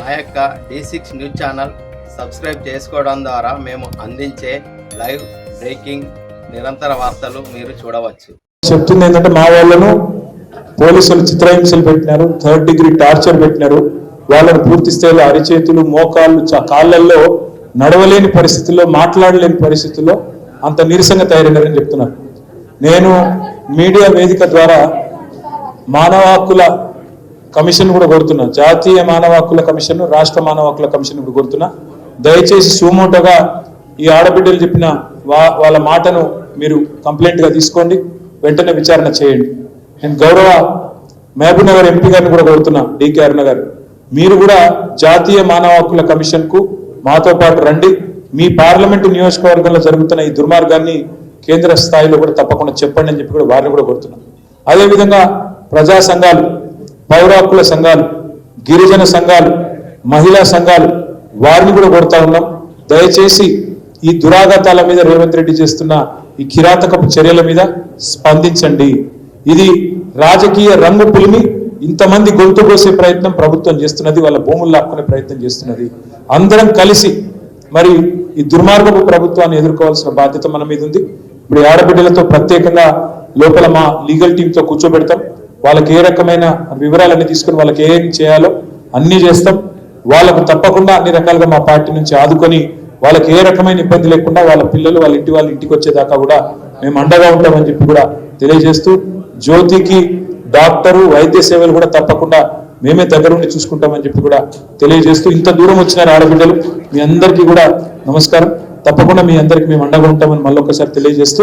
మా యొక్క D six news channel subscribe చేసుకోవడం ద్వారా మేము అందించే లైవ్ బ్రేకింగ్ నిరంతర వార్తలు మీరు చూడవచ్చు. చెప్తుంది ఏంటంటే మా వాళ్ళను పోలీసులు చిత్రహింసలు పెట్టినారు థర్డ్ డిగ్రీ టార్చర్ పెట్టినారు. వాళ్ళను పూర్తి స్థాయిలో అరిచేతులు మోకాళ్ళు చ- కాళ్ళల్లో నడవలేని పరిస్థితుల్లో మాట్లాడలేని పరిస్థితుల్లో అంత నీరసంగా తయారైనారని చెప్తున్నారు. నేను మీడియా వేదిక ద్వారా మానవ హక్కుల కమిషన్ కూడా కోరుతున్నా జాతీయ మానవ హక్కుల కమిషన్ రాష్ట్ర మానవ హక్కుల కమిషన్ కూడా కోరుతున్నా దయచేసి సుమోటోగా ఈ ఆడబిడ్డలు చెప్పిన వా- వాళ్ళ మాటను మీరు కంప్లైంట్గా తీసుకోండి. వెంటనే విచారణ చేయండి. నేను గౌరవ మహబూబ్ నగర్ ఎంపీ గారిని కూడా కోరుతున్నా డికే అరుణ గారు. మీరు కూడా జాతీయ మానవ హక్కుల కమిషన్కు మాతో పాటు రండి. మీ పార్లమెంటు నియోజకవర్గంలో జరుగుతున్న ఈ దుర్మార్గాన్ని కేంద్ర స్థాయిలో కూడా తప్పకుండా చెప్పండి అని చెప్పి కూడా వారిని కూడా కోరుతున్నాను అదేవిధంగా ప్రజా సంఘాలు పౌరాకుల సంఘాలు గిరిజన సంఘాలు మహిళా సంఘాలు వారిని కూడా కొడతా ఉన్నాం. దయచేసి ఈ దురాఘాతాల మీద రేవంత్ రెడ్డి చేస్తున్న ఈ కిరాతకపు చర్యల మీద స్పందించండి. ఇది రాజకీయ రంగు పులిమి ఇంతమంది గొంతు కోసే ప్రయత్నం ప్రభుత్వం చేస్తున్నది వాళ్ళ భూములు లాక్కునే ప్రయత్నం చేస్తున్నది. అందరం కలిసి మరి ఈ దుర్మార్గపు ప్రభుత్వాన్ని ఎదుర్కోవాల్సిన బాధ్యత మన మీద ఉంది. ఇప్పుడు ఆడబిడ్డలతో ప్రత్యేకంగా లోపల మా లీగల్ టీంతో కూర్చోబెడతాం. వాళ్ళకి ఏ రకమైన వివరాలన్నీ తీసుకుని వాళ్ళకి ఏం చేయాలో అన్ని చేస్తాం. వాళ్ళకు తప్పకుండా అన్ని రకాలుగా మా పార్టీ నుంచి ఆదుకొని వాళ్ళకి ఏ రకమైన ఇబ్బంది లేకుండా వాళ్ళ పిల్లలు వాళ్ళ ఇంటి వాళ్ళ ఇంటికి వచ్చేదాకా కూడా మేము అండగా ఉంటామని చెప్పి కూడా తెలియజేస్తూ జ్యోతికి డాక్టరు వైద్య సేవలు కూడా తప్పకుండా మేమే దగ్గరుండి చూసుకుంటామని చెప్పి కూడా తెలియజేస్తూ ఇంత దూరం వచ్చిన ఆడబిడ్డలు మీ అందరికీ కూడా నమస్కారం. తప్పకుండా మీ అందరికీ మేము అండగా ఉంటామని మళ్ళొకసారి తెలియజేస్తూ